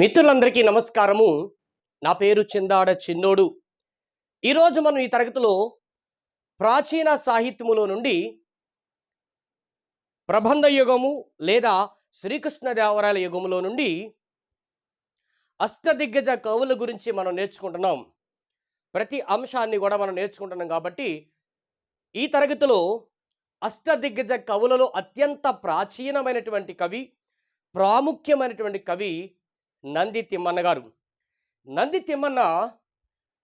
మిత్రులందరికీ నమస్కారము. నా పేరు చిందాడ చిన్నోడు. ఈరోజు మనం ఈ తరగతిలో ప్రాచీన సాహిత్యములో నుండి ప్రబంధ యుగము లేదా శ్రీకృష్ణదేవరాయల యుగములో నుండి అష్టదిగ్గజ కవుల గురించి మనం నేర్చుకుంటున్నాం. ప్రతి అంశాన్ని కూడా మనం నేర్చుకుంటున్నాం కాబట్టి ఈ తరగతిలో అష్టదిగ్గజ కవులలో అత్యంత ప్రాచీనమైనటువంటి కవి ప్రాముఖ్యమైనటువంటి కవి నంది తిమ్మన్న గారు. నంది తిమ్మన్న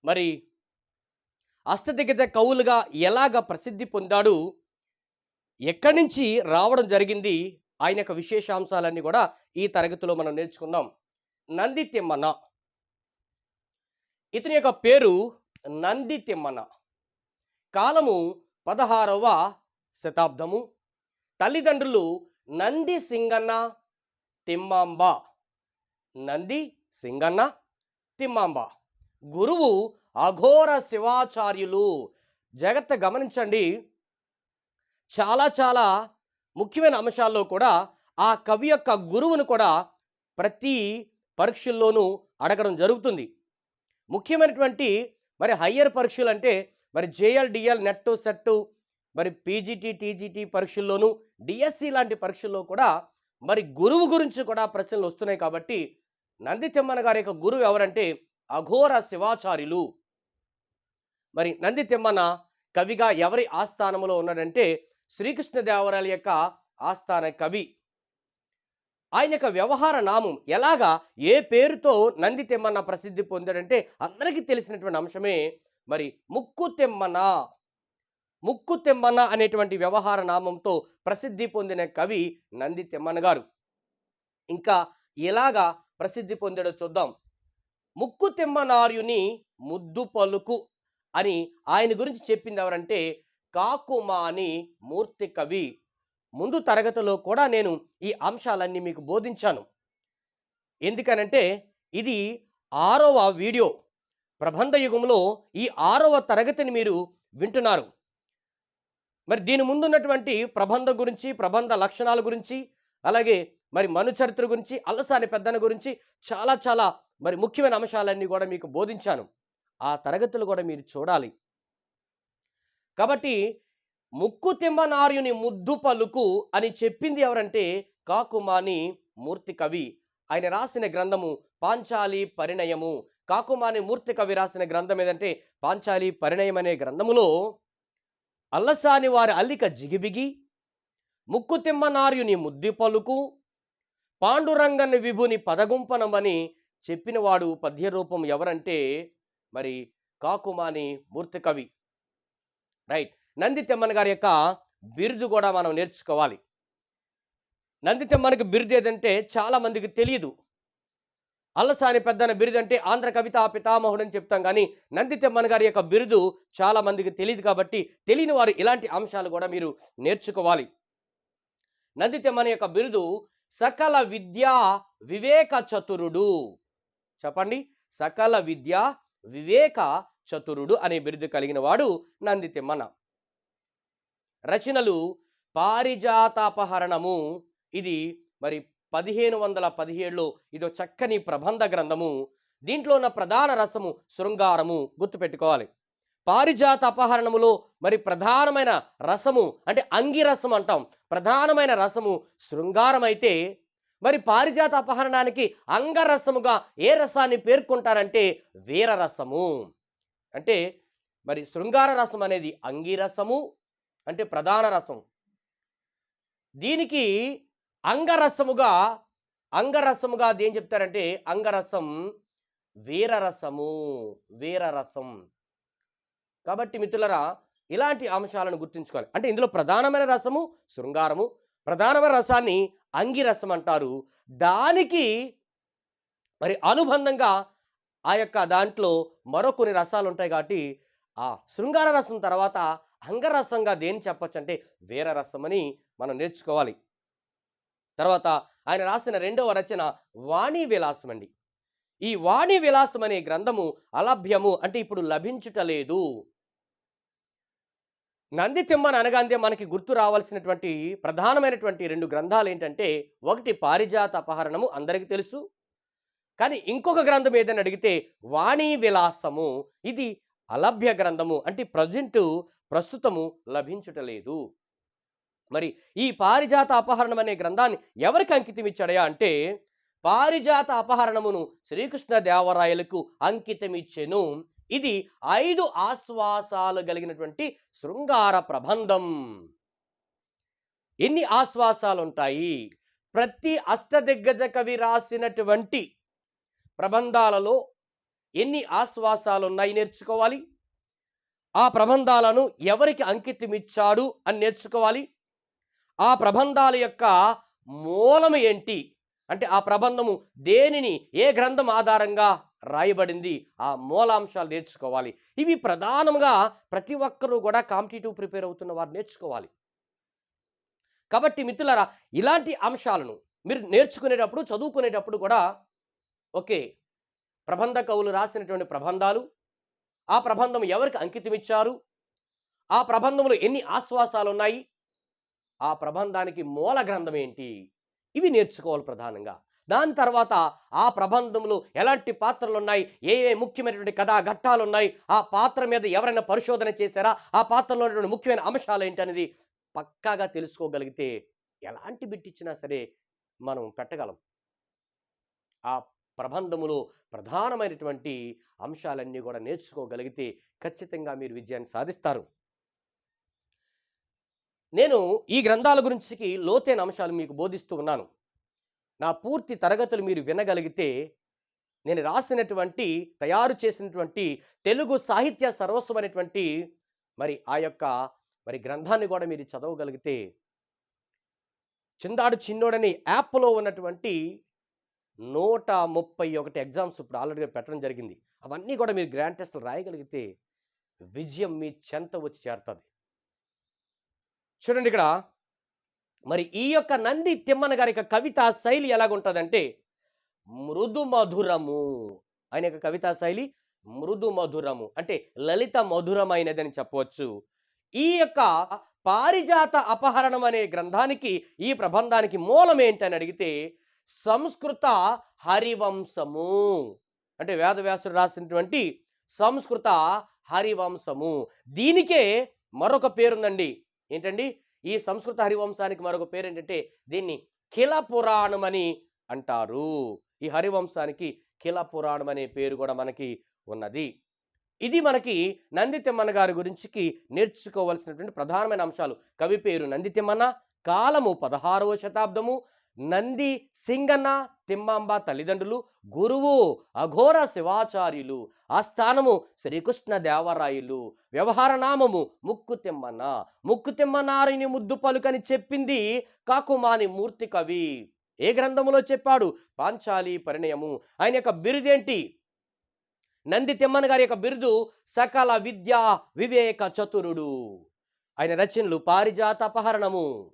మరి అష్టదిగ్గజ కవులుగా ఎలాగ ప్రసిద్ధి పొందాడు? ఎక్కడి నుంచి రావడం జరిగింది? ఆయన యొక్క విశేషాంశాలన్నీ కూడా ఈ తరగతిలో మనం నేర్చుకుందాం. నంది తిమ్మన్న. ఇతని యొక్క పేరు నంది తిమ్మన్న. కాలము పదహారవ శతాబ్దము. తల్లిదండ్రులు నంది సింగన్న తిమ్మాంబ. నంది సింగన్న తిమ్మాంబ. గురువు అఘోర శివాచార్యులు. జాగ్రత్త గమనించండి. చాలా చాలా ముఖ్యమైన అంశాల్లో కూడా ఆ కవి యొక్క గురువును కూడా ప్రతి పరీక్షల్లోనూ అడగడం జరుగుతుంది. ముఖ్యమైనటువంటి మరి హయ్యర్ పరీక్షలు అంటే మరి జేఎల్ డిఎల్ నెట్ సెట్ మరి పీజీటీ టీజీటీ పరీక్షల్లోనూ డిఎస్సి లాంటి పరీక్షల్లో కూడా మరి గురువు గురించి కూడా ప్రశ్నలు వస్తున్నాయి కాబట్టి నంది తిమ్మన గారి యొక్క గురువు ఎవరంటే అఘోర శివాచార్యులు. మరి నంది తిమ్మన కవిగా ఎవరి ఆస్థానంలో ఉన్నాడంటే శ్రీకృష్ణదేవరాయల యొక్క ఆస్థాన కవి. ఆయన యొక్క వ్యవహార నామం ఎలాగా ఏ పేరుతో నంది తెమ్మన్న ప్రసిద్ధి పొందాడంటే అందరికీ తెలిసినటువంటి అంశమే మరి ముక్కు తెమ్మన ముక్కు తెమ్మన అనేటువంటి వ్యవహార నామంతో ప్రసిద్ధి పొందిన కవి నంది తెమ్మన్న గారు. ఇంకా ఎలాగా ప్రసిద్ధి పొందాడో చూద్దాం. ముక్కు తిమ్మనార్యుని ముద్దు పలుకు అని ఆయన గురించి చెప్పింది ఎవరంటే కాకుమాని మూర్తి కవి. ముందు తరగతిలో కూడా నేను ఈ అంశాలన్నీ మీకు బోధించాను. ఎందుకనంటే ఇది ఆరవ వీడియో. ప్రబంధ యుగంలో ఈ ఆరవ తరగతిని మీరు వింటున్నారు. మరి దీని ముందున్నటువంటి ప్రబంధ గురించి ప్రబంధ లక్షణాల గురించి అలాగే మరి మను చరిత్ర గురించి అల్లసాని పెద్దన గురించి చాలా చాలా మరి ముఖ్యమైన అంశాలన్నీ కూడా మీకు బోధించాను. ఆ తరగతులు కూడా మీరు చూడాలి. కాబట్టి ముక్కు తిమ్మనార్యుని ముద్దు పలుకు అని చెప్పింది ఎవరంటే కాకుమాని మూర్తి కవి. ఆయన రాసిన గ్రంథము పాంచాలి పరిణయము. కాకుమాని మూర్తి కవి రాసిన గ్రంథం ఏదంటే పాంచాలి పరిణయం అనే గ్రంథములో అల్లసాని వారి అల్లిక జిగిబిగి ముక్కు తిమ్మనార్యుని ముద్దు పలుకు పాండురంగన్ విభుని పదగుంపనమని చెప్పినవాడు పద్య రూపం ఎవరంటే మరి కాకుమాని మూర్తి కవి రైట్. నంది తెమ్మన్ గారి యొక్క బిరుదు కూడా మనం నేర్చుకోవాలి. నంది తెమ్మనకి బిరుదు ఏదంటే చాలా మందికి తెలియదు అల్లసాని పెద్దన బిరుదు అంటే ఆంధ్ర కవితా పితామహుడు అని చెప్తాం కానీ నంది తెమ్మన్ గారి యొక్క బిరుదు చాలా మందికి తెలియదు కాబట్టి తెలియని వారు ఇలాంటి అంశాలు కూడా మీరు నేర్చుకోవాలి. నంది తెమ్మన్ యొక్క బిరుదు సకల విద్య వివేక చతురుడు. చెప్పండి. సకల విద్య వివేక చతురుడు అనే బిరుదు కలిగిన వాడు నంది తిమ్మన రచనలు పారిజాతాపహరణము. ఇది మరి పదిహేను వందల పదిహేడులో ఇదో చక్కని ప్రబంధ గ్రంథము. దీంట్లో ఉన్న ప్రధాన రసము శృంగారము గుర్తుపెట్టుకోవాలి. పారిజాత అపహరణములో మరి ప్రధానమైన రసము అంటే అంగిరసం అంటాం. ప్రధానమైన రసము శృంగారం అయితే మరి పారిజాత అపహరణానికి అంగరసముగా ఏ రసాన్ని పేర్కొంటారంటే వీరరసము. అంటే మరి శృంగార రసం అనేది అంగిరసము అంటే ప్రధాన రసం. దీనికి అంగరసముగా అంగరసముగా దేని చెప్తారంటే అంగరసం వీరరసము వీరరసం. కాబట్టి మిత్రులరా ఇలాంటి అంశాలను గుర్తుంచుకోవాలి. అంటే ఇందులో ప్రధానమైన రసము శృంగారము. ప్రధానమైన రసాన్ని అంగిరసం అంటారు. దానికి మరి అనుబంధంగా ఆ యొక్క దాంట్లో మరో కొన్ని రసాలు ఉంటాయి కాబట్టి ఆ శృంగార రసం తర్వాత అంగరసంగా దేని చెప్పచ్చు అంటే వీర రసం అని మనం నేర్చుకోవాలి. తర్వాత ఆయన రాసిన రెండవ రచన వాణి విలాసం అండి. ఈ వాణి విలాసం అనే గ్రంథము అలభ్యము అంటే ఇప్పుడు లభించుటలేదు నంది తిమ్మని అనగానే మనకి గుర్తు రావాల్సినటువంటి ప్రధానమైనటువంటి రెండు గ్రంథాలు ఏంటంటే ఒకటి పారిజాత అపహరణము అందరికీ తెలుసు. కానీ ఇంకొక గ్రంథం ఏదని అడిగితే వాణీ విలాసము ఇది అలభ్య గ్రంథము అంటే ప్రజెంటు ప్రస్తుతము లభించుటలేదు మరి ఈ పారిజాత అపహరణం అనే గ్రంథాన్ని ఎవరికి అంకితం ఇచ్చాడయా అంటే పారిజాత అపహరణమును శ్రీకృష్ణ దేవరాయలకు అంకితం ఇచ్చెను ఇది ఐదు ఆశ్వాసాలు కలిగినటువంటి శృంగార ప్రబంధం. ఎన్ని ఆశ్వాసాలు ఉంటాయి ప్రతి అష్టదిగ్గజ కవి రాసినటువంటి ప్రబంధాలలో ఎన్ని ఆశ్వాసాలు ఉన్నాయి నేర్చుకోవాలి? ఆ ప్రబంధాలను ఎవరికి అంకితం ఇచ్చాడు అని నేర్చుకోవాలి? ఆ ప్రబంధాల యొక్క మూలం ఏంటి? అంటే ఆ ప్రబంధము దేనిని ఏ గ్రంథం ఆధారంగా రాయబడింది. ఆ మూలాంశాలు నేర్చుకోవాలి. ఇవి ప్రధానంగా ప్రతి ఒక్కరూ కూడా కాంపిటేటివ్ ప్రిపేర్ అవుతున్న వారు నేర్చుకోవాలి. కాబట్టి మిత్రులరా ఇలాంటి అంశాలను మీరు నేర్చుకునేటప్పుడు చదువుకునేటప్పుడు కూడా ఓకే ప్రబంధ కవులు రాసినటువంటి ప్రబంధాలు ఆ ప్రబంధం ఎవరికి అంకితం ఇచ్చారు ఆ ప్రబంధంలో ఎన్ని ఆశ్వాసాలు ఉన్నాయి ఆ ప్రబంధానికి మూల గ్రంథం ఏంటి ఇవి నేర్చుకోవాలి ప్రధానంగా. దాని తర్వాత ఆ ప్రబంధంలో ఎలాంటి పాత్రలు ఉన్నాయి ఏ ఏ ముఖ్యమైనటువంటి కథా ఘట్టాలు ఉన్నాయి ఆ పాత్ర మీద ఎవరైనా పరిశోధన చేశారా? ఆ పాత్రలో ఉన్నటువంటి ముఖ్యమైన అంశాలు ఏంటనేది పక్కాగా తెలుసుకోగలిగితే ఎలాంటి బిట్ ఇచ్చినా సరే మనం పెట్టగలం. ఆ ప్రబంధములో ప్రధానమైనటువంటి అంశాలన్నీ కూడా నేర్చుకోగలిగితే ఖచ్చితంగా మీరు విజయాన్ని సాధిస్తారు. నేను ఈ గ్రంథాల గురించి లోతైన అంశాలు మీకు బోధిస్తూ ఉన్నాను. నా పూర్తి తరగతులు మీరు వినగలిగితే నేను రాసినటువంటి తయారు చేసినటువంటి తెలుగు సాహిత్య సర్వస్వం అనేటువంటి మరి ఆ యొక్క మరి గ్రంథాన్ని కూడా మీరు చదవగలిగితే చిందాడు చిన్నోడని యాప్లో ఉన్నటువంటి నూట ముప్పై ఒకటి ఎగ్జామ్స్ ఇప్పుడు ఆల్రెడీగా పెట్టడం జరిగింది. అవన్నీ కూడా మీరు గ్రాండ్ టెస్ట్లు రాయగలిగితే విజయం మీ చెంత వచ్చి చేరుతుంది. చూడండి ఇక్కడ మరి ఈ యొక్క నంది తిమ్మన గారి యొక్క కవితా శైలి ఎలాగుంటుందంటే మృదు మధురము ఆయన యొక్క కవితా శైలి మృదు మధురము అంటే లలిత మధురమైనదని చెప్పవచ్చు. ఈ యొక్క పారిజాత అపహరణం అనే గ్రంథానికి ఈ ప్రబంధానికి మూలం ఏంటని అడిగితే సంస్కృత హరివంశము. అంటే వేదవ్యాసుడు రాసినటువంటి సంస్కృత హరివంశము. దీనికే మరొక పేరుందండి. ఏంటండి? ఈ సంస్కృత హరివంశానికి మరొక పేరు ఏంటంటే దీన్ని కిల పురాణం అని అంటారు. ఈ హరివంశానికి కిల పురాణం అనే పేరు కూడా మనకి ఉన్నది. ఇది మనకి నందితిమ్మన్న గారి గురించికి నేర్చుకోవలసినటువంటి ప్రధానమైన అంశాలు. కవి పేరు నందితిమ్మన్న కాలము పదహారవ శతాబ్దము నంది సింగన్న తిమ్మాంబ తల్లిదండ్రులు గురువు అఘోర శివాచార్యులు ఆ స్థానము శ్రీకృష్ణ దేవరాయలు. వ్యవహార నామము ముక్కు తిమ్మన్న. ముక్కు తిమ్మనారిని ముద్దు పలుకని చెప్పింది కాకుమాని మూర్తి కవి. ఏ గ్రంథములో చెప్పాడు? పాంచాలి పరిణయము. ఆయన యొక్క బిరుదేంటి? నంది తిమ్మన్న గారి యొక్క బిరుదు సకల విద్యా వివేక చతురుడు. ఆయన రచనలు పారిజాత అపహరణము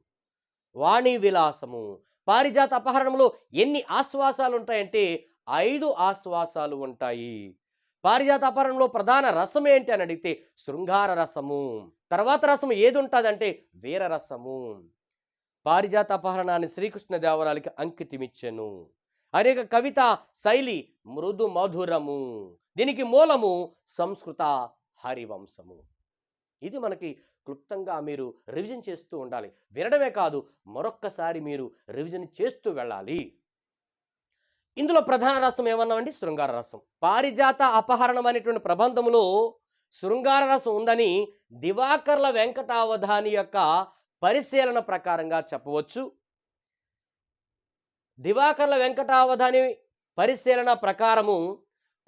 వాణి విలాసము. పారిజాత అపహరణంలో ఎన్ని ఆశ్వాసాలు ఉంటాయంటే ఐదు ఆశ్వాసాలు ఉంటాయి. పారిజాత అపహరణంలో ప్రధాన రసం ఏంటి అని అడిగితే శృంగార రసము. తర్వాత రసం ఏది ఉంటుందంటే వీర రసము. పారిజాత అపహరణాన్ని శ్రీకృష్ణ దేవరాలకి అంకితమిచ్చెను. అనేక కవిత శైలి మృదు మధురము. దీనికి మూలము సంస్కృత హరివంశము. ఇది మనకి క్లుప్తంగా మీరు రివిజన్ చేస్తూ ఉండాలి. వినడమే కాదు మరొక్కసారి మీరు రివిజన్ చేస్తూ వెళ్ళాలి. ఇందులో ప్రధాన రసం ఏమన్నామండి? శృంగార రసం పారిజాత అపహరణం అనేటువంటి ప్రబంధములో శృంగార రసం ఉందని దివాకర్ల వెంకటావధాని యొక్క పరిశీలన ప్రకారంగా చెప్పవచ్చు. దివాకర్ల వెంకటావధాని పరిశీలన ప్రకారము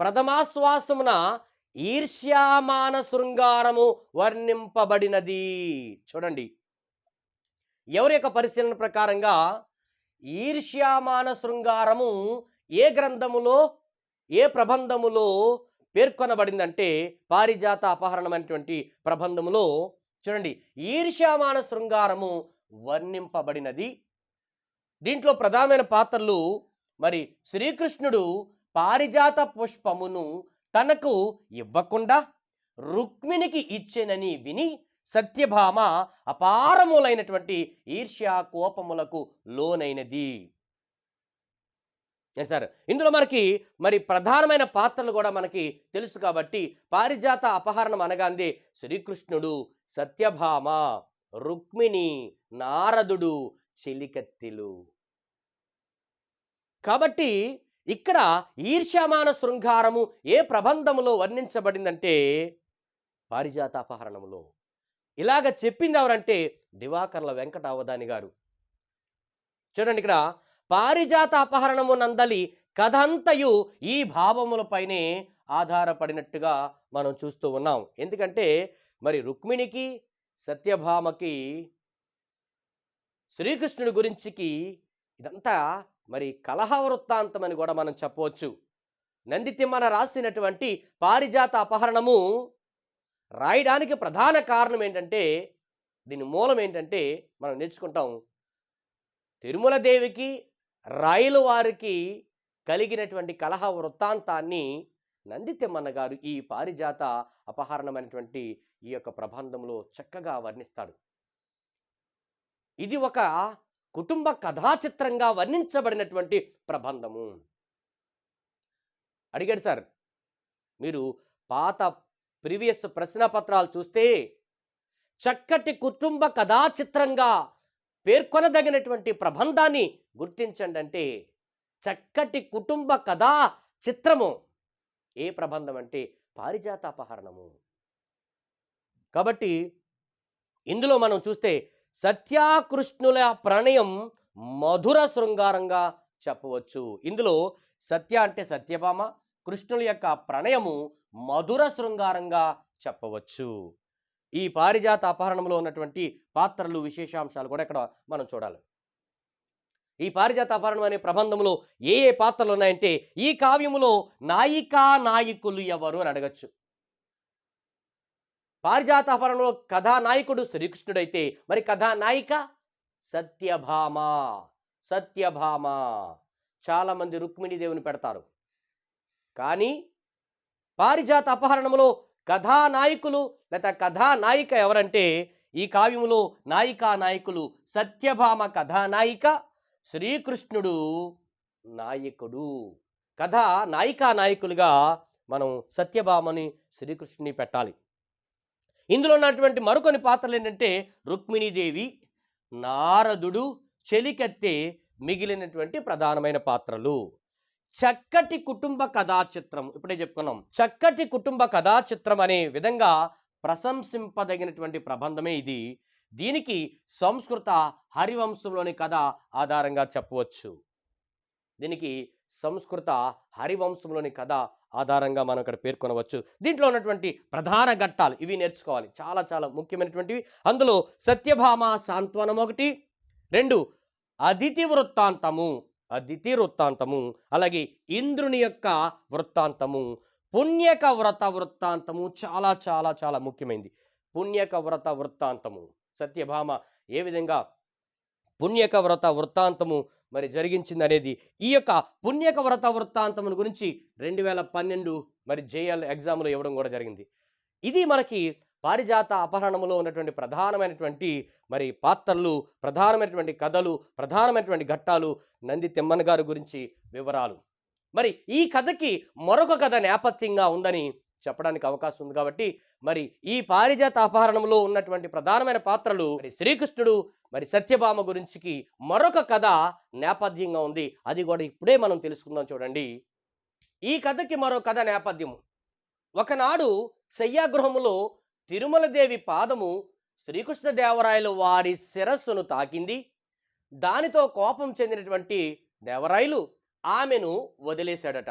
ప్రథమాశ్వాసమున ఈర్ష్యామాన శృంగారము వర్ణింపబడినది. చూడండి. ఎవరి యొక్క పరిశీలన ప్రకారంగా ఈర్ష్యామాన శృంగారము ఏ గ్రంథములో ఏ ప్రబంధములో పేర్కొనబడిందంటే పారిజాత అపహరణమైనటువంటి ప్రబంధములో చూడండి. ఈర్ష్యామాన శృంగారము వర్ణింపబడినది. దీంట్లో ప్రధానమైన పాత్రలు మరి శ్రీకృష్ణుడు పారిజాత పుష్పమును తనకు ఇవ్వకుండా రుక్మిణికి ఇచ్చేనని విని సత్యభామ అపారములైనటువంటి ఈర్ష్యా కోపములకు లోనైనది. సార్ ఇందులో మనకి మరి ప్రధానమైన పాత్రలు కూడా మనకి తెలుసు కాబట్టి పారిజాత అపహరణం అనగాందే శ్రీకృష్ణుడు సత్యభామ రుక్మిణి నారదుడు చెలికత్తెలు. కాబట్టి ఇక్కడ ఈర్ష్యమాన శృంగారము ఏ ప్రబంధములో వర్ణించబడిందంటే పారిజాత అపహరణములో ఇలాగ చెప్పింది ఎవరంటే దివాకర్ల వెంకట అవధాని గారు. చూడండి ఇక్కడ పారిజాత అపహరణము నందలి కథంతయు ఈ భావములపైనే ఆధారపడినట్టుగా మనం చూస్తూ ఉన్నాం. ఎందుకంటే మరి రుక్మిణికి సత్యభామకి శ్రీకృష్ణుడి గురించికి ఇదంతా మరి కలహ వృత్తాంతం అని కూడా మనం చెప్పవచ్చు. నందితిమ్మన రాసినటువంటి పారిజాత అపహరణము రాయడానికి ప్రధాన కారణం ఏంటంటే దీని మూలం ఏంటంటే మనం నేర్చుకుంటాం. తిరుమల దేవికి రాయల వారికి కలిగినటువంటి కలహ వృత్తాంతాన్ని నందితిమ్మన్న గారు ఈ పారిజాత అపహరణమైనటువంటి ఈ యొక్క ప్రబంధంలో చక్కగా వర్ణిస్తాడు. ఇది ఒక కుటుంబ కథాచిత్రంగా వర్ణించబడినటువంటి ప్రబంధము. అడిగాడు సార్ మీరు పాత ప్రీవియస్ ప్రశ్నపత్రాలు చూస్తే చక్కటి కుటుంబ కథాచిత్రంగా పేర్కొనదగినటువంటి ప్రబంధాన్ని గుర్తించండి అంటే చక్కటి కుటుంబ కథా చిత్రము ఏ ప్రబంధం అంటే పారిజాత అపహరణము కాబట్టి ఇందులో మనం చూస్తే సత్యాకృష్ణుల ప్రణయం మధుర శృంగారంగా చెప్పవచ్చు. ఇందులో సత్య అంటే సత్యభామ కృష్ణుల యొక్క ప్రణయము మధుర శృంగారంగా చెప్పవచ్చు. ఈ పారిజాత అపహరణంలో ఉన్నటువంటి పాత్రలు విశేషాంశాలు కూడా ఇక్కడ మనం చూడాలి. ఈ పారిజాత అపహరణం అనే ప్రబంధంలో ఏ ఏ పాత్రలు ఉన్నాయంటే ఈ కావ్యములో నాయికా నాయకులు ఎవరు అని అడగచ్చు. పారిజాత అపహరణలో కథానాయకుడు శ్రీకృష్ణుడైతే మరి కథానాయిక సత్యభామ సత్యభామ. చాలామంది రుక్మిణి దేవుని పెడతారు. కానీ పారిజాత అపహరణములో కథానాయకులు లేదా కథానాయిక ఎవరంటే ఈ కావ్యములో నాయికా నాయకులు సత్యభామ కథానాయిక శ్రీకృష్ణుడు నాయకుడు. కథ నాయికా నాయకులుగా మనం సత్యభామని శ్రీకృష్ణుని పెట్టాలి. ఇందులో ఉన్నటువంటి మరికొన్ని పాత్రలు ఏంటంటే రుక్మిణీదేవి నారదుడు చెలికత్తె మిగిలినటువంటి ప్రధానమైన పాత్రలు. చక్కటి కుటుంబ కథా చిత్రం ఇప్పుడే చెప్పుకున్నాం. చక్కటి కుటుంబ కథా చిత్రం అనే విధంగా ప్రశంసింపదగినటువంటి ప్రబంధమే ఇది. దీనికి సంస్కృత హరివంశంలోని కథ ఆధారంగా చెప్పవచ్చు. దీనికి సంస్కృత హరివంశంలోని కథ ఆధారంగా మనం ఇక్కడ పేర్కొనవచ్చు. దీంట్లో ఉన్నటువంటి ప్రధాన ఘట్టాలు ఇవి నేర్చుకోవాలి. చాలా చాలా ముఖ్యమైనటువంటివి. అందులో సత్యభామ సాంత్వనం ఒకటి. రెండు అదితి వృత్తాంతము. అదితి వృత్తాంతము. అలాగే ఇంద్రుని యొక్క వృత్తాంతము. పుణ్యక వ్రత వృత్తాంతము. చాలా చాలా చాలా ముఖ్యమైనది పుణ్యక వ్రత వృత్తాంతము. సత్యభామ ఏ విధంగా పుణ్యక వ్రత వృత్తాంతము మరి జరిగించింది అనేది ఈ యొక్క పుణ్యక వ్రత వృత్తాంతమును గురించి రెండు వేల పన్నెండు మరి జేఎల్ ఎగ్జామ్లో ఇవ్వడం కూడా జరిగింది. ఇది మనకి పారిజాత అపహరణములో ఉన్నటువంటి ప్రధానమైనటువంటి మరి పాత్రలు ప్రధానమైనటువంటి కథలు ప్రధానమైనటువంటి ఘట్టాలు నంది తిమ్మన్ గారి గురించి వివరాలు. మరి ఈ కథకి మరొక కథ నేపథ్యంగా ఉందని చెప్పడానికి అవకాశం ఉంది కాబట్టి మరి ఈ పారిజాత అపహరణంలో ఉన్నటువంటి ప్రధానమైన పాత్రలు మరి శ్రీకృష్ణుడు మరి సత్యభామ గురించికి మరొక కథ నేపథ్యంగా ఉంది. అది కూడా ఇప్పుడే మనం తెలుసుకుందాం చూడండి. ఈ కథకి మరో కథ నేపథ్యము ఒకనాడు శయ్యాగృహములో తిరుమలదేవి పాదము శ్రీకృష్ణదేవరాయలు వారి శిరస్సును తాకింది. దానితో కోపం చెందినటువంటి దేవరాయలు ఆమెను వదిలేశాడట.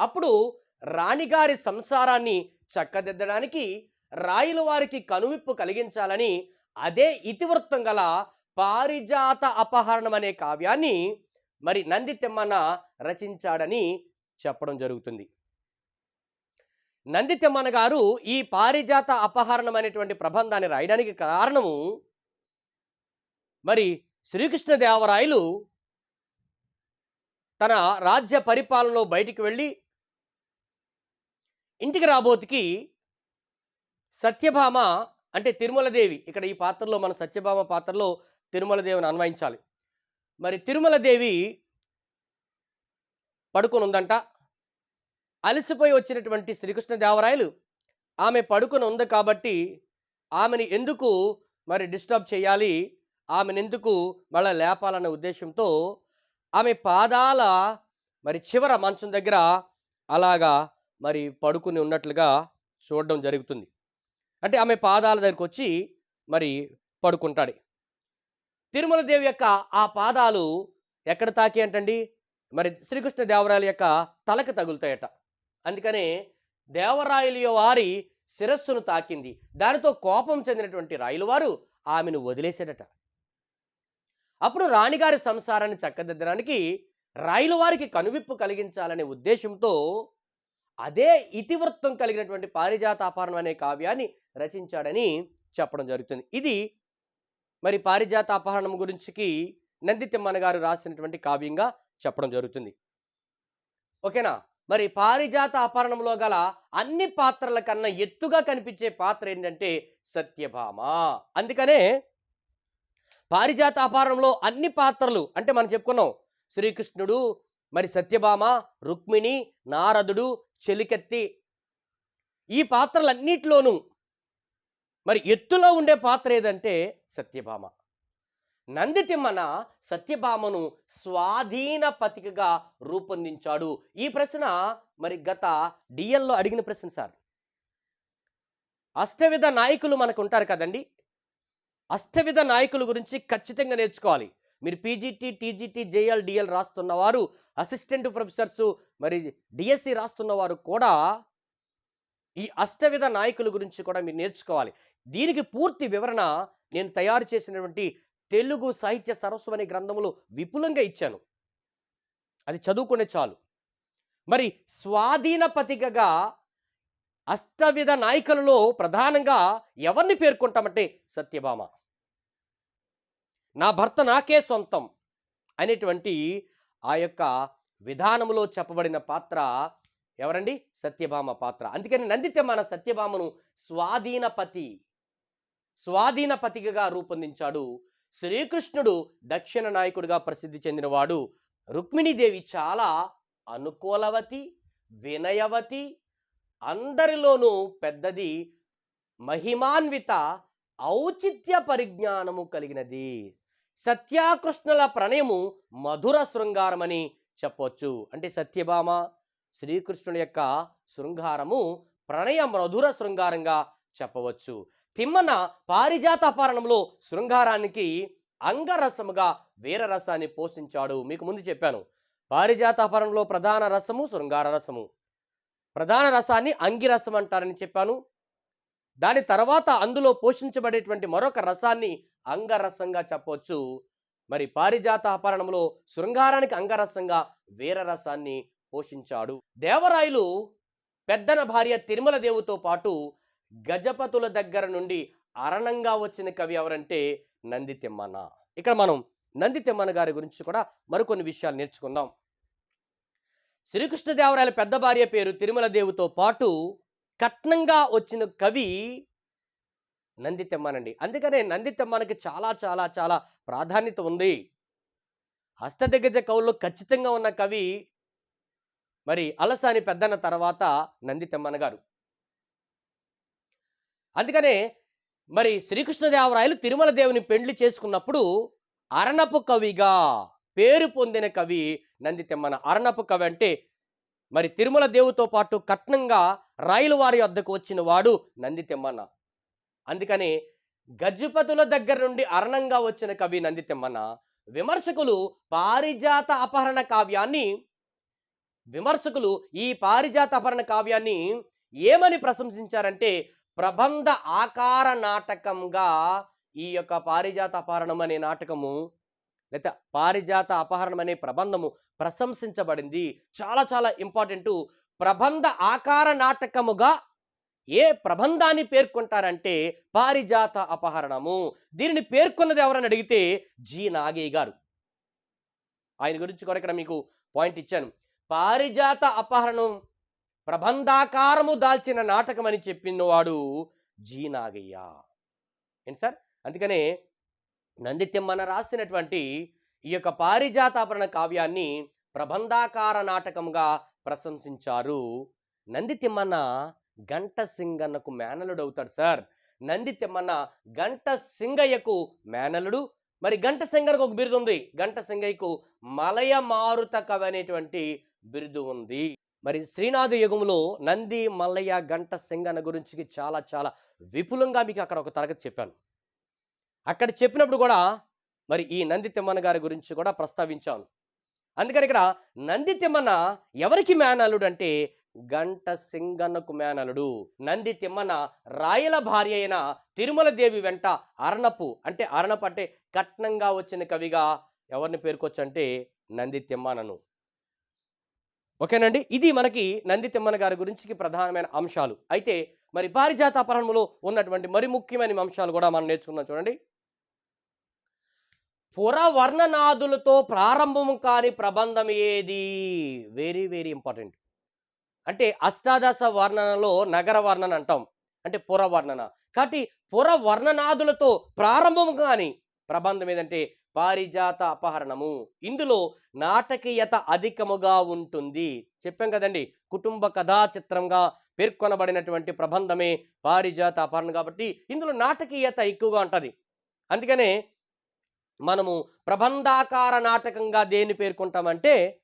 అప్పుడు రాణిగారి సంసారాన్ని చక్కదిద్దడానికి రాయల వారికి కనువిప్పు కలిగించాలని అదే ఇతివృత్తం గల పారిజాత అపహరణం అనే కావ్యాన్ని మరి నంది తిమ్మన రచించాడని చెప్పడం జరుగుతుంది. నంది తిమ్మన గారు ఈ పారిజాత అపహరణం అనేటువంటి ప్రబంధాన్ని రాయడానికి కారణము మరి శ్రీకృష్ణదేవరాయలు తన రాజ్య పరిపాలనలో బయటికి వెళ్ళి ఇంటికి రాబోతికి సత్యభామ అంటే తిరుమలదేవి. ఇక్కడ ఈ పాత్రలో మన సత్యభామ పాత్రలో తిరుమలదేవిని అన్వయించాలి. మరి తిరుమలదేవి పడుకొని ఉందంట అలసిపోయి వచ్చినటువంటి శ్రీకృష్ణదేవరాయలు ఆమె పడుకొని ఉంది కాబట్టి ఆమెని ఎందుకు మరి డిస్టర్బ్ చేయాలి? ఆమెను ఎందుకు మళ్ళీ లేపాలన్న ఉద్దేశంతో ఆమె పాదాల మరి చివర మంచం దగ్గర అలాగా మరి పడుకుని ఉన్నట్లుగా చూడడం జరుగుతుంది. అంటే ఆమె పాదాల దగ్గరికి వచ్చి మరి పడుకుంటాడు. తిరుమల దేవి యొక్క ఆ పాదాలు ఎక్కడ తాకి అంటండి మరి శ్రీకృష్ణ దేవరాయల యొక్క తలకు తగులుతాయట. అందుకనే దేవరాయల వారి శిరస్సును తాకింది. దానితో కోపం చెందినటువంటి రాయలు వారు ఆమెను వదిలేశాడట అప్పుడు రాణిగారి సంసారాన్ని చక్కదిద్దడానికి రాయలు వారికి కనువిప్పు కలిగించాలనే ఉద్దేశంతో అదే ఇతివృత్తం కలిగినటువంటి పారిజాతాపహరణం అనే కావ్యాన్ని రచించాడని చెప్పడం జరుగుతుంది. ఇది మరి పారిజాత అపహరణం గురించికి నందితిమ్మన్న గారు రాసినటువంటి కావ్యంగా చెప్పడం జరుగుతుంది. ఓకేనా? మరి పారిజాత అపహరణంలో గల అన్ని పాత్రల కన్నా ఎత్తుగా కనిపించే పాత్ర ఏంటంటే సత్యభామ. అందుకనే పారిజాత అపహరణంలో అన్ని పాత్రలు అంటే మనం చెప్పుకున్నాం శ్రీకృష్ణుడు మరి సత్యభామ రుక్మిణి నారదుడు చెలికత్తి ఈ పాత్రలన్నిటిలోనూ మరి ఎత్తులో ఉండే పాత్ర ఏదంటే సత్యభామ. నంది తిమ్మన సత్యభామను స్వాధీన పతికగా రూపొందించాడు. ఈ ప్రశ్న మరి గత డిఎల్లో అడిగిన ప్రశ్న సార్. అష్టవిధ నాయకులు మనకు ఉంటారు కదండి. అష్టవిధ నాయకుల గురించి ఖచ్చితంగా నేర్చుకోవాలి. మీరు పీజీటీ టీజీటీ జేఎల్ డిఎల్ రాస్తున్నవారు అసిస్టెంట్ ప్రొఫెసర్స్ మరి డిఎస్సి రాస్తున్నవారు కూడా ఈ అష్టవిధ నాయకుల గురించి కూడా మీరు నేర్చుకోవాలి. దీనికి పూర్తి వివరణ నేను తయారు చేసినటువంటి తెలుగు సాహిత్య సరస్సు అనే గ్రంథంలో విపులంగా ఇచ్చాను. అది చదువుకునే చాలు. మరి స్వాధీన పతికగా అష్టవిధ నాయకులలో ప్రధానంగా ఎవరిని పేర్కొంటామంటే సత్యభామ. నా భర్త నాకే సొంతం అనేటువంటి ఆ యొక్క విధానంలో చెప్పబడిన పాత్ర ఎవరండి? సత్యభామ పాత్ర. అందుకని నందితే మన సత్యభామను స్వాధీనపతి స్వాధీనపతిగా రూపొందించాడు. శ్రీకృష్ణుడు దక్షిణ నాయకుడిగా ప్రసిద్ధి చెందినవాడు. రుక్మిణీదేవి చాలా అనుకూలవతి వినయవతి అందరిలోనూ పెద్దది మహిమాన్విత ఔచిత్య పరిజ్ఞానము కలిగినది. సత్యాకృష్ణుల ప్రణయము మధుర శృంగారమని చెప్పొచ్చు. అంటే సత్యభామ శ్రీకృష్ణుడి యొక్క శృంగారము ప్రణయ మధుర శృంగారంగా చెప్పవచ్చు. తిమ్మన పారిజాతాపరణంలో శృంగారానికి అంగరసముగా వీరరసాన్ని పోషించాడు. మీకు ముందు చెప్పాను. పారిజాతాపరణంలో ప్రధాన రసము శృంగార రసము. ప్రధాన రసాన్ని అంగిరసం అంటారని చెప్పాను. దాని తర్వాత అందులో పోషించబడేటువంటి మరొక రసాన్ని అంగరసంగా చెప్పవచ్చు. మరి పారిజాత అపహరణంలో శృంగారానికి అంగరసంగా వీరరసాన్ని పోషించాడు. దేవరాయలు పెద్దన భార్య తిరుమల దేవుతో పాటు గజపతుల దగ్గర నుండి అరణంగా వచ్చిన కవి ఎవరంటే నంది తిమ్మన ఇక్కడ మనం నంది తిమ్మన గారి గురించి కూడా మరికొన్ని విషయాలు నేర్చుకుందాం. శ్రీకృష్ణదేవరాయల పెద్ద భార్య పేరు తిరుమల దేవుతో పాటు కట్నంగా వచ్చిన కవి నంది తెమ్మనండి అందుకనే నంది తెమ్మనకి చాలా చాలా చాలా ప్రాధాన్యత ఉంది. హస్తదిగ్గజ కవుల్లో ఖచ్చితంగా ఉన్న కవి మరి అలసాని పెద్దన్న తర్వాత నంది తెమ్మన గారు. అందుకనే మరి శ్రీకృష్ణదేవరాయలు తిరుమల దేవుని పెండ్లి చేసుకున్నప్పుడు అరణపు కవిగా పేరు పొందిన కవి నంది తెమ్మన అరణపు కవి అంటే మరి తిరుమల దేవుతో పాటు కట్నంగా రాయల వారి వద్దకు వచ్చిన వాడు నంది తెమ్మన్న అందుకని గజపతుల దగ్గర నుండి అరణంగా వచ్చిన కవి నందితెమ్మన్న విమర్శకులు పారిజాత అపహరణ కావ్యాన్ని విమర్శకులు ఈ పారిజాత అపహరణ కావ్యాన్ని ఏమని ప్రశంసించారంటే ప్రబంధ ఆకార నాటకంగా ఈ యొక్క పారిజాత అపహరణం అనే నాటకము లేదా పారిజాత అపహరణం అనే ప్రబంధము ప్రశంసించబడింది. చాలా చాలా ఇంపార్టెంట్. ప్రబంధ ఆకార నాటకముగా ఏ ప్రబంధాన్ని పేర్కొంటారంటే పారిజాత అపహరణము. దీనిని పేర్కొన్నది ఎవరని అడిగితే జి. నాగయ్య గారు. ఆయన గురించి కూడా ఇక్కడ మీకు పాయింట్ ఇచ్చాను. పారిజాత అపహరణం ప్రబంధాకారము దాల్చిన నాటకం అని చెప్పినవాడు జీ. నాగయ్య. ఏంటి సార్? అందుకనే నంది రాసినటువంటి ఈ యొక్క పారిజాత అపహరణ కావ్యాన్ని ప్రబంధాకార నాటకంగా ప్రశంసించారు నంది తిమ్మన్న గంట సింగన్నకు మేనలుడు అవుతాడు సార్. నంది తిమ్మన్న గంట సింగయ్యకు మేనలుడు మరి గంట సింగర్కు ఒక బిరుదు ఉంది. గంట సింగయ్యకు మలయ మారుత కవి అనేటువంటి బిరుదు ఉంది. మరి శ్రీనాథ యుగంలో నంది మల్లయ్య గంట సింగన్న గురించి చాలా చాలా విపులంగా మీకు అక్కడ ఒక తరగతి చెప్పాను. అక్కడ చెప్పినప్పుడు కూడా మరి ఈ నంది తిమ్మన్న గారి గురించి కూడా ప్రస్తావించాను. అందుకని ఇక్కడ నంది తిమ్మన్న ఎవరికి మేనలుడు అంటే గంట సింగన్నకు మేనలుడు. నంది తిమ్మన రాయల భార్య అయిన తిరుమల దేవి వెంట అరణపు అంటే అరణపు అంటే కట్నంగా వచ్చిన కవిగా ఎవరిని పేర్కొచ్చు అంటే నంది తిమ్మనను ఓకేనండి? ఇది మనకి నంది తిమ్మన గారి గురించి ప్రధానమైన అంశాలు. అయితే మరి పారిజాత అపహరణములో ఉన్నటువంటి మరి ముఖ్యమైన అంశాలు కూడా మనం నేర్చుకున్నాం చూడండి. పురవర్ణనాదులతో ప్రారంభం కాని ప్రబంధం ఏది? వెరీ వెరీ ఇంపార్టెంట్ అంటే అష్టాదశ వర్ణనలో నగర వర్ణన అంటాం. అంటే పురవర్ణన కాబట్టి పురవర్ణనాదులతో ప్రారంభం కానీ ప్రబంధం ఏదంటే పారిజాత అపహరణము. ఇందులో నాటకీయత అధికముగా ఉంటుంది. చెప్పాం కదండి కుటుంబ కథా చిత్రంగా పేర్కొనబడినటువంటి ప్రబంధమే పారిజాత అపహరణ కాబట్టి ఇందులో నాటకీయత ఎక్కువగా ఉంటుంది. అందుకనే మనము ప్రబంధాకార నాటకంగా దేన్ని పేర్కొంటామంటే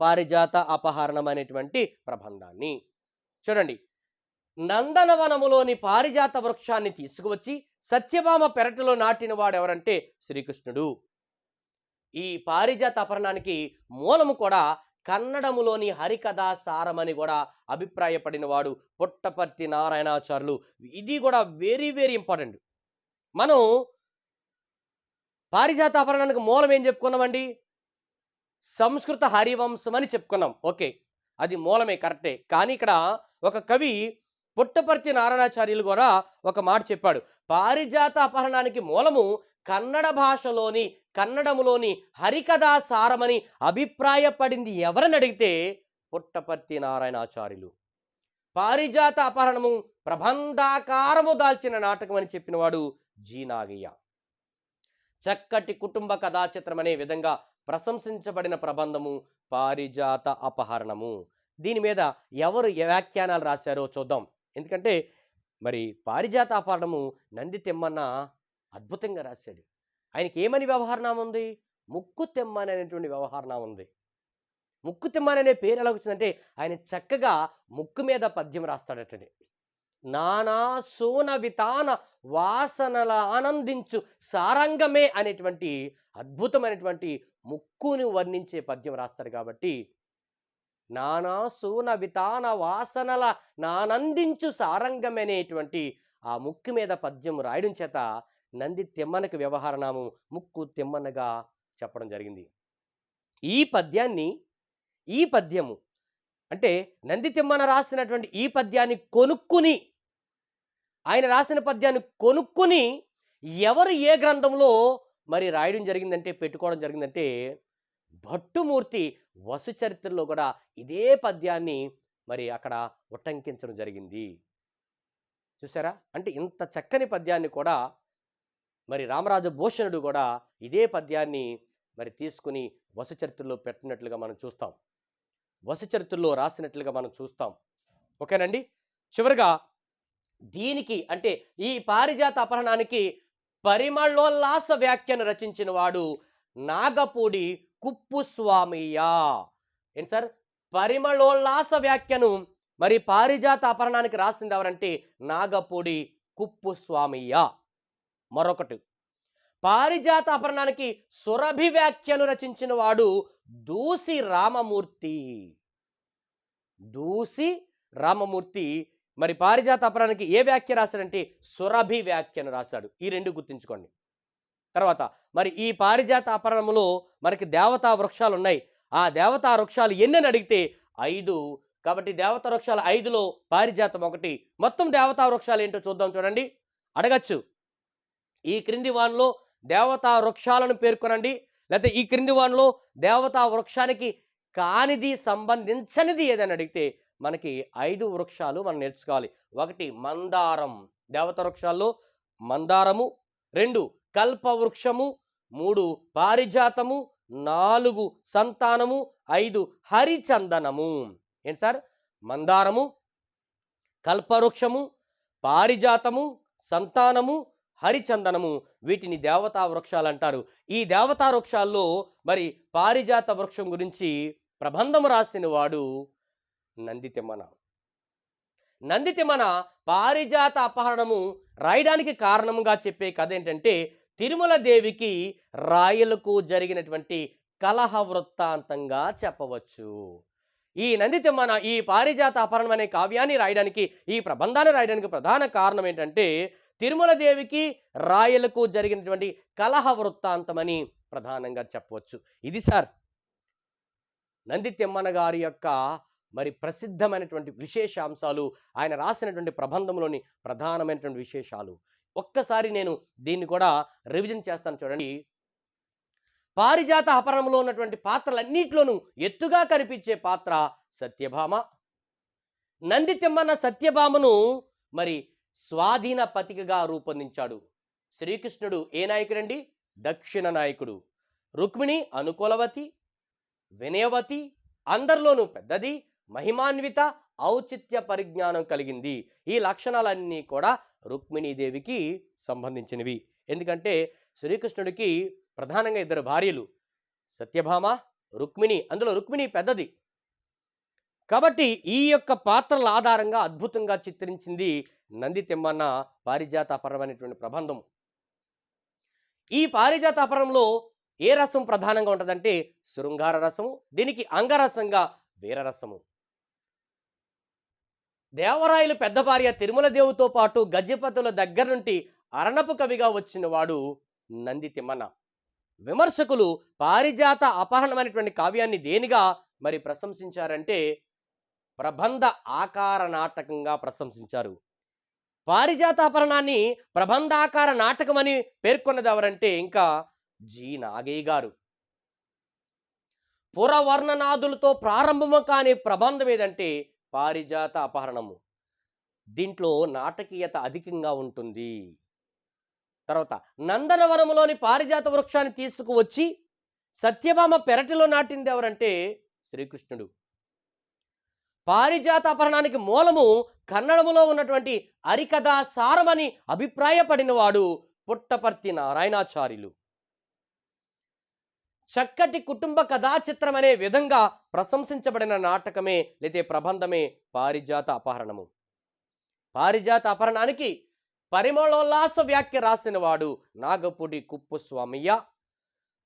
పారిజాత అపహరణం అనేటువంటి ప్రబంధాన్ని. చూడండి నందనవనములోని పారిజాత వృక్షాన్ని తీసుకువచ్చి సత్యభామ పెరటిలో నాటిన వాడు ఎవరంటే శ్రీకృష్ణుడు. ఈ పారిజాత అపహరణానికి మూలము కూడా కన్నడములోని హరికథా సారమని కూడా అభిప్రాయపడిన వాడు పుట్టపర్తి నారాయణాచార్యులు. ఇది కూడా వెరీ వెరీ ఇంపార్టెంట్. మనం పారిజాత అపహరణానికి మూలం ఏం చెప్పుకున్నామండి? సంస్కృత హరివంశం అని చెప్పుకున్నాం. ఓకే. అది మూలమే కరెక్టే. కానీ ఇక్కడ ఒక కవి పుట్టపర్తి నారాయణాచార్యులు కూడా ఒక మాట చెప్పాడు. పారిజాత అపహరణానికి మూలము కన్నడ భాషలోని కన్నడములోని హరికథా సారమని అభిప్రాయపడింది ఎవరని అడిగితే పుట్టపర్తి నారాయణాచార్యులు. పారిజాత అపహరణము ప్రబంధాకారము దాల్చిన నాటకం అని చెప్పినవాడు జీ నాగయ్య. చక్కటి కుటుంబ కథా చిత్రం అనే విధంగా ప్రశంసించబడిన ప్రబంధము పారిజాత అపహరణము. దీని మీద ఎవరు వ్యాఖ్యానాలు రాశారో చూద్దాం. ఎందుకంటే మరి పారిజాత అపహరణము నంది తెమ్మన్న అద్భుతంగా రాశాడు. ఆయనకి ఏమని వ్యవహారనామం ఉంది? ముక్కు తెమ్మని అనేటువంటి వ్యవహారనామం ఉంది. ముక్కు తెమ్మని అనే పేరు ఎలా వచ్చిందంటే ఆయన చక్కగా ముక్కు మీద పద్యం రాస్తాడటండి నానా సోన వితాన వాసనల ఆనందించు సారంగమే అనేటువంటి అద్భుతమైనటువంటి ముక్కుని వర్ణించే పద్యం రాస్తాడు కాబట్టి నానా సూన వితాన వాసనల నానందించు సారంగమనేటువంటి ఆ ముక్కు మీద పద్యం రాయడం చేత నంది తిమ్మనకు వ్యవహారనామం ముక్కు తిమ్మనగా చెప్పడం జరిగింది. ఈ పద్యాన్ని ఈ పద్యము అంటే నంది తిమ్మన రాసినటువంటి ఈ పద్యాన్ని కొనుక్కుని ఆయన రాసిన పద్యాన్ని కొనుక్కుని ఎవరు ఏ గ్రంథంలో మరి రాయడం జరిగిందంటే పెట్టుకోవడం జరిగిందంటే భట్టుమూర్తి వసు చరిత్రలో కూడా ఇదే పద్యాన్ని మరి అక్కడ ఉట్టంకించడం జరిగింది. చూసారా అంటే ఇంత చక్కని పద్యాన్ని కూడా మరి రామరాజ భూషణుడు కూడా ఇదే పద్యాన్ని మరి తీసుకుని వసు చరిత్రలో పెట్టినట్లుగా మనం చూస్తాం. వసు చరిత్రలో రాసినట్లుగా మనం చూస్తాం. ఓకేనండి? చివరిగా దీనికి అంటే ఈ పారిజాత అపహరణానికి పరిమళోల్లాస వ్యాఖ్యను రచించిన వాడు నాగపూడి కుప్పుస్వామియ ఏంటి సార్? పరిమళోల్లాస వ్యాఖ్యను మరి పారిజాత అపహరణానికి రాసింది ఎవరంటే నాగపూడి కుప్పుస్వామియ మరొకటి పారిజాత అపహరణానికి సురభి వ్యాఖ్యను రచించిన వాడు దూసి రామమూర్తి. దూసి రామమూర్తి మరి పారిజాత అపరానికి ఏ వ్యాఖ్య రాశాడంటే సురభి వ్యాఖ్యను రాశాడు. ఈ రెండు గుర్తుంచుకోండి. తర్వాత మరి ఈ పారిజాత అపరణములో మనకి దేవతా వృక్షాలు ఉన్నాయి. ఆ దేవతా వృక్షాలు ఎన్నని అడిగితే ఐదు. కాబట్టి దేవతా వృక్షాలు ఐదులో పారిజాతం ఒకటి. మొత్తం దేవతా వృక్షాలు ఏంటో చూద్దాం చూడండి. అడగచ్చు. ఈ క్రింది వాన్లో దేవతా వృక్షాలను పేర్కొనండి. లేకపోతే ఈ క్రింది వాన్లో దేవతా వృక్షానికి కానిది సంబంధించనిది ఏదని అడిగితే మనకి ఐదు వృక్షాలు మనం నేర్చుకోవాలి. ఒకటి మందారం. దేవత వృక్షాల్లో మందారము రెండు కల్పవృక్షము మూడు పారిజాతము నాలుగు సంతానము ఐదు హరిచందనము. ఏంటి సార్? మందారము కల్పవృక్షము పారిజాతము సంతానము హరిచందనము. వీటిని దేవతా వృక్షాలు అంటారు. ఈ దేవతా వృక్షాల్లో మరి పారిజాత వృక్షం గురించి ప్రబంధము రాసిన వాడు నందితిమ్మన నందితిమ్మన పారిజాత అపహరణము రాయడానికి కారణంగా చెప్పే కథ ఏంటంటే తిరుమల దేవికి రాయలకు జరిగినటువంటి కలహ వృత్తాంతంగా చెప్పవచ్చు. ఈ నందితిమ్మన ఈ పారిజాత అపహరణం అనే కావ్యాన్ని రాయడానికి ఈ ప్రబంధాన్ని రాయడానికి ప్రధాన కారణం ఏంటంటే తిరుమల దేవికి రాయలకు జరిగినటువంటి కలహ వృత్తాంతమని ప్రధానంగా చెప్పవచ్చు. ఇది సార్ నందితిమ్మన గారి యొక్క మరి ప్రసిద్ధమైనటువంటి విశేషాంశాలు ఆయన రాసినటువంటి ప్రబంధంలోని ప్రధానమైనటువంటి విశేషాలు. ఒక్కసారి నేను దీన్ని కూడా రివిజన్ చేస్తాను చూడండి. పారిజాత అపరణంలో ఉన్నటువంటి పాత్రలన్నింటిలోనూ ఎత్తుగా కనిపించే పాత్ర సత్యభామ. నంది తిమ్మన్న సత్యభామను మరి స్వాధీన పతికగా రూపొందించాడు. శ్రీకృష్ణుడు ఏ నాయకుడండి? దక్షిణ నాయకుడు. రుక్మిణి అనుకూలవతి వినయవతి అందరిలోనూ పెద్దది మహిమాన్విత ఔచిత్య పరిజ్ఞానం కలిగింది. ఈ లక్షణాలన్నీ కూడా రుక్మిణీదేవికి సంబంధించినవి. ఎందుకంటే శ్రీకృష్ణుడికి ప్రధానంగా ఇద్దరు భార్యలు. సత్యభామ రుక్మిణి అందులో రుక్మిణి పెద్దది. కాబట్టి ఈ యొక్క పాత్రల ఆధారంగా అద్భుతంగా చిత్రించింది నంది తిమ్మన్న పారిజాత అపరమైనటువంటి ప్రబంధం. ఈ పారిజాతాపరంలో ఏ రసం ప్రధానంగా ఉంటుందంటే శృంగార రసము దీనికి అంగరసంగా వీరరసము దేవరాయలు పెద్ద భార్య తిరుమల దేవుతో పాటు గజపతుల దగ్గర నుండి అరణపు కవిగా వచ్చిన వాడు నంది తిమ్మన విమర్శకులు పారిజాత అపహరణమైనటువంటి కావ్యాన్ని దేనిగా మరి ప్రశంసించారంటే ప్రబంధ ఆకార నాటకంగా ప్రశంసించారు. పారిజాత అపహరణాన్ని ప్రబంధాకార నాటకమని పేర్కొన్నది ఎవరంటే ఇంకా జి. నాగయ్య గారు. పురవర్ణనాదులతో ప్రారంభము కాని ప్రబంధం ఏదంటే పారిజాత అపహరణము. దీంట్లో నాటకీయత అధికంగా ఉంటుంది. తర్వాత నందనవనములోని పారిజాత వృక్షాన్ని తీసుకువచ్చి సత్యభామ పెరటిలో నాటింది ఎవరంటే శ్రీకృష్ణుడు. పారిజాత అపహరణానికి మూలము కన్నడములో ఉన్నటువంటి అరికథా సారమని అభిప్రాయపడినవాడు పుట్టపర్తి నారాయణాచార్యులు. చక్కటి కుటుంబ కథా చిత్రం అనే విధంగా ప్రశంసించబడిన నాటకమే లేదా ప్రబంధమే పారిజాత అపహరణము. పారిజాత అపహరణానికి పరిమళోల్లాస వ్యాఖ్య రాసిన వాడు నాగపూడి కుప్పుస్వామయ్య.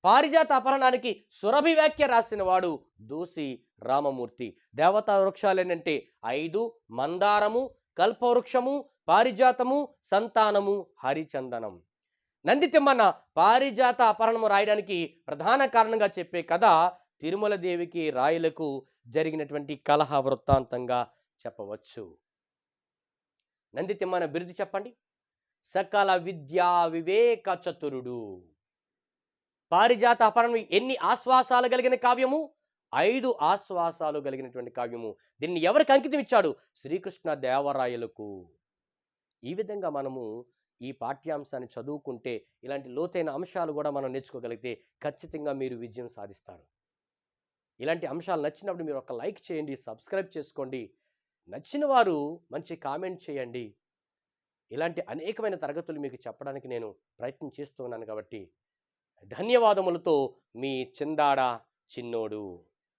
పారిజాత అపహరణానికి సురభి వ్యాఖ్య రాసిన వాడు దూసి రామమూర్తి. దేవతా వృక్షాలు ఏంటంటే ఐదు మందారము కల్పవృక్షము పారిజాతము సంతానము హరిచందనం. నంది తిమ్మన్న పారిజాత అపహరణము రాయడానికి ప్రధాన కారణంగా చెప్పే కథ తిరుమల దేవికి రాయలకు జరిగినటువంటి కలహ వృత్తాంతంగా చెప్పవచ్చు. నంది తిమ్మన్న బిరుదు చెప్పండి. సకల విద్యా వివేక చతురుడు. పారిజాత అపహరణం ఎన్ని ఆశ్వాసాలు కలిగిన కావ్యము? ఐదు ఆశ్వాసాలు కలిగినటువంటి కావ్యము. దీన్ని ఎవరికి అంకితం ఇచ్చాడు? శ్రీకృష్ణ దేవరాయలకు. ఈ విధంగా మనము ఈ పాఠ్యాంశాన్ని చదువుకుంటే ఇలాంటి లోతైన అంశాలు కూడా మనం నేర్చుకోగలిగితే ఖచ్చితంగా మీరు విజయం సాధిస్తారు. ఇలాంటి అంశాలు నచ్చినప్పుడు మీరు ఒక లైక్ చేయండి సబ్స్క్రైబ్ చేసుకోండి. నచ్చిన వారు మంచి కామెంట్ చేయండి. ఇలాంటి అనేకమైన తరగతులు మీకు చెప్పడానికి నేను ప్రయత్నం చేస్తున్నాను కాబట్టి ధన్యవాదములతో మీ చిందాడ చిన్నోడు.